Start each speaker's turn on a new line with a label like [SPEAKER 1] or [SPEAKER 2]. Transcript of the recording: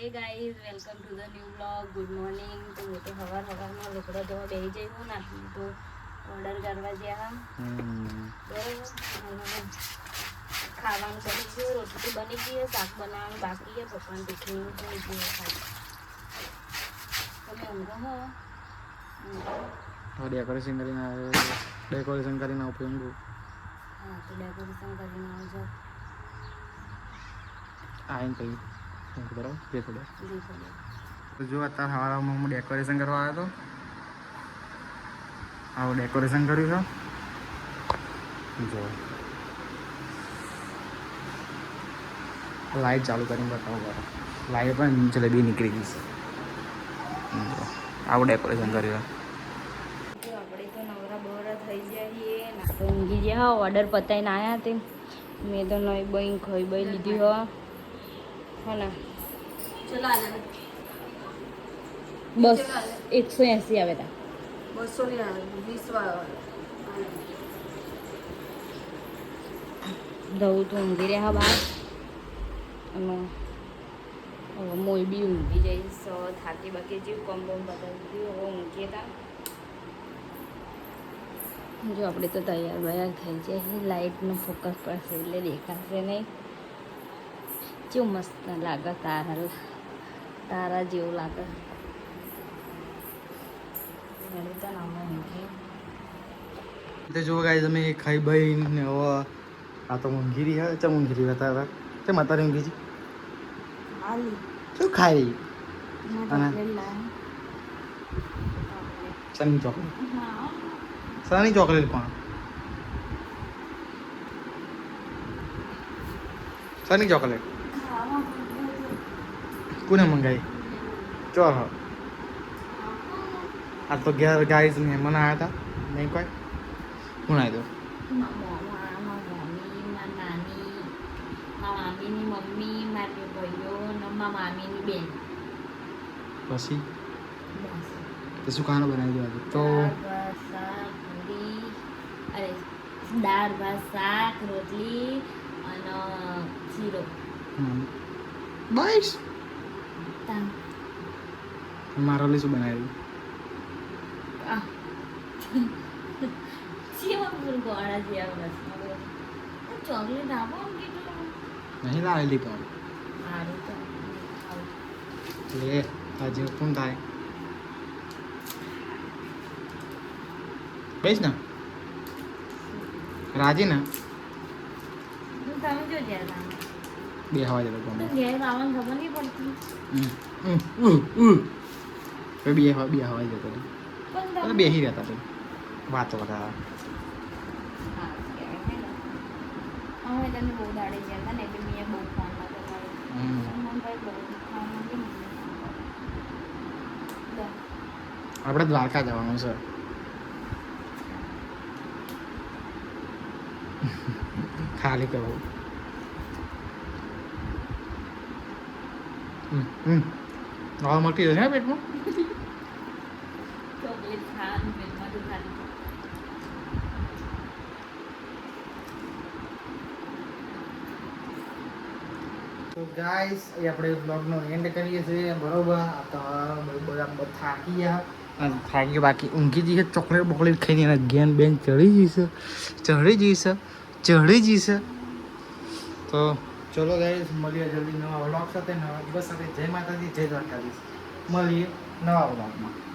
[SPEAKER 1] Hey guys welcome to the new blog good morning તો હું તો સવાર સવારમાં લોકડા ધોવા બેસી જઈ હું નાખી તો ઓર્ડર કરવા ગયા બરાબર. ખાવાનું બની ગયું રોટલી બની ગઈ શાક બનાવવાનું બાકી છે પપ્પાને ટિફિન થઈ ગયું ખાલી તમે ઊંઘો હો. ઊંઘો.
[SPEAKER 2] ડેકોરેશન કરીને આવ્યો ડેકોરેશન કરીને ઉપયોગ
[SPEAKER 1] હા તો ડેકોરેશન કરીને આવજો.
[SPEAKER 2] આવીને શું જે અત્યારે સવારમાં હું ડેકોરેશન કરવા આવ્યો હતો. આવું ડેકોરેશન કર્યું છે. જો. લાઈટ ચાલુ કરીને બતાવું બરાબર લાઈટ પણ જલેબી નીકળી ગઈ છે. આવું ડેકોરેશન કર્યું
[SPEAKER 1] આપણે તો નવરા બવરા થઈ જઈએ. ઊંઘી ગયા ઓર્ડર પતાવીને આવ્યા તે. મેં તો નહીં બઈ ખાઈ બઈ લીધી હો. હો ને બસ એકસો એસી આવે તા.
[SPEAKER 3] બસો ની આવે વીસ
[SPEAKER 1] દઉં તો ઊંઘી રહ્યા બહાર અને હવે મોય બી ઊંઘી જઈશ થાકી બાકી જેવું કોમ બોમ બતાવી હવે ઊંઘીએ તા. જો આપણે તો તૈયાર બૈયાર થઈ જાય લાઇટનો ફોકસ પડશે એટલે દેખાશે નહીં. કેવું મસ્ત લાગે તારા તારા જેવું લાગે. તો નામ ઊંઘી.
[SPEAKER 2] તો જો ગાઈ તમે ખાઈ ભાઈ ને હવે આ તો રહી હા ચમ ઊંઘી રહી હતા તે માતારી ઊંઘી છે? શું ખાઈ સની ચોકલેટ સની ચોકલેટ પણ? સની ચોકલેટ કોને મંગાવી ચોર આ તો ઘેર ગાઈઝ મહેમાન આવ્યા હતા. નહીં કોઈ? કોણ આવ્યો
[SPEAKER 1] બેન
[SPEAKER 2] પછી?
[SPEAKER 1] બસ
[SPEAKER 2] તો શું ખાવાનું બનાવી દેવા તો
[SPEAKER 1] દાળ ભાત શાક રોટલી અને શીરો.
[SPEAKER 2] બસ મારો લી શું બનાવ્યું
[SPEAKER 1] આ જેવા ફૂલ ગોળા જેવા રસમાં ચોકલેટ આપો આમ કેટલું
[SPEAKER 2] નહીં લાવેલી પણ
[SPEAKER 1] સારું તો આવું
[SPEAKER 2] લે આજે કોણ થાય બેસ ને રાજી ને
[SPEAKER 1] તમે જો જ્યાં તમે
[SPEAKER 2] બે હવા જતો
[SPEAKER 1] તો
[SPEAKER 2] ગમે
[SPEAKER 1] ઘેર આવવાનું ખબર નહીં પડતી
[SPEAKER 2] બે હવા બે હવા જતો હતો એટલે બેસી રહેતા પછી વાતો
[SPEAKER 1] હા, લો.
[SPEAKER 2] આપણે દ્વારકા જવાનું છે ખાલી કહું હમ હમ હવે મળતી જશે ને પેટમાં
[SPEAKER 1] ચોકલેટ ખાવાનું પેટમાં દુખાતું.
[SPEAKER 2] તો ગાઈસ એ આપણે બ્લોગનો એન્ડ કરીએ છીએ બરોબર? આ તો બધા બધા થાકી ગયા. અને થાકી ગયા બાકી ઊંઘી જઈએ ચોકલેટ બોકલેટ ખાઈને એના ગેન બેન ચડી જઈશે. ચડી જઈશે ચડી જઈશે. તો ચલો ગાઈસ મળીએ જલ્દી નવા વ્લોગ સાથે, નવા દિવસ સાથે. જય માતાજી, જય દ્વારકાધીશ. મળીએ નવા વ્લોગમાં